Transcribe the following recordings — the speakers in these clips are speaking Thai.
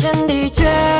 天地间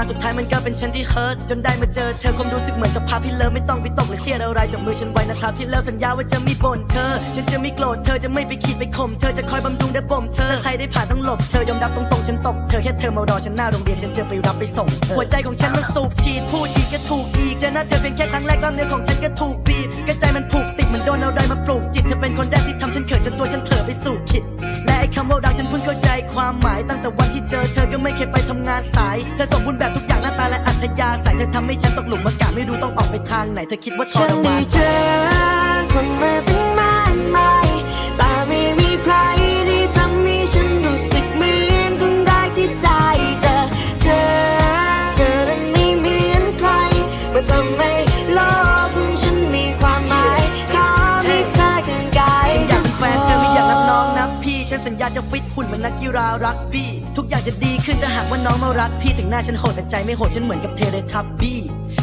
มาสุดท้ายมันก็เป็นฉันที่เฮิร์ตจนได้มาเจอเธอคงรู้สึกเหมือนกับพาพี่เลิฟไม่ต้องวิตกหรือเครียดอะไรจับมือฉันไว้นะครับที่แล้วสัญญาว่าจะไม่บ่นเธอ ฉันจะไม่โกรธเธอจะไม่ไปขีดไปข่มเธอจะคอยบำรุงและบ่มเธอใครได้ผ่านต้องหลบเธอยอมรับตรงๆฉันตกเธอแค่เธอมารอฉันหน้าโรงเรียนฉันจะไปรับไปส่งหัวใจของฉันมันสูบฉีดพูดอีกก็ถูกอีกเจอหน้าเธอเพียงแค่ครั้งแรกกล้ามเนื้อของฉันก็ถูกบีบกระใจมันผูกติดเหมือนโดนเอะไรมาปลูกจิตเธอเป็นคนแรกที่ทำฉันเขินจนตัวฉันเผลอไปสู่คิด ว่ารักฉันเพิ่งเข้าใจความหมายตั้งแต่วันที่เจอเธอก็ไม่เคยไปทำงานสายเธอสมบูรณ์แบบทุกอย่างหน้าตาและอัธยาศัยเธอทำให้ฉันตกหลุมอากาศไม่รู้ต้องออกไปทางไหนเธอคิดว่าทรมาน นันสัญญาจะฟิตหุ่นเหมือนนักกีฬารักบี้ ทุกอย่างจะดีขึ้นถ้าหากว่าน้องมารักพี่ถึงหน้าฉันโหดแต่ใจไม่โหดฉันเหมือนกับเทเลทับบี้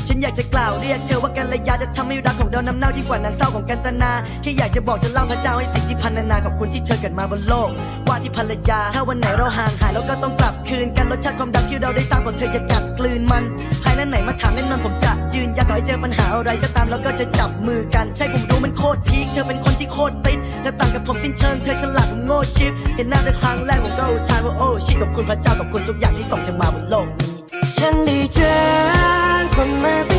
ฉันอยากจะกล่าวเรียกเธอว่ากันระยะจะทำให้รักของเราน้ำเน่ายิ่งกว่าน้ำเศร้าของกันตนาแค่อยากจะบอกจะเล่าพระเจ้าให้สิ่งที่พันนาขอบคุณที่เธอเกิดมาบนโลก ว่าที่ภรรยา ถ้าวันไหนเราห่างหายเราก็ต้องกลับคืนกันรสชาติความดังที่เราได้สร้างบนเธออยากัดกลืนมันใครนั้นไหนมาถามแน่นอนผมจะ ยืนยันต่อให้เจอปัญหาอะไรก็ตามเราก็จะจับมือกัน ใช่ผมรู้มันโคตรพีคเธอเป็นคนที่โคตรติดเธอต่างกับผมสิ้นเชิงเธอฉลาดผมโง่ชิปเห็นหน้าเธอครั้งแรกผมก็อุทานว่าโอ้ชิขอบคุณพระเจ้าขอบคุณทุกอย่างที่ส่งเธอมาบนโลกนี้ฉันได้เจอ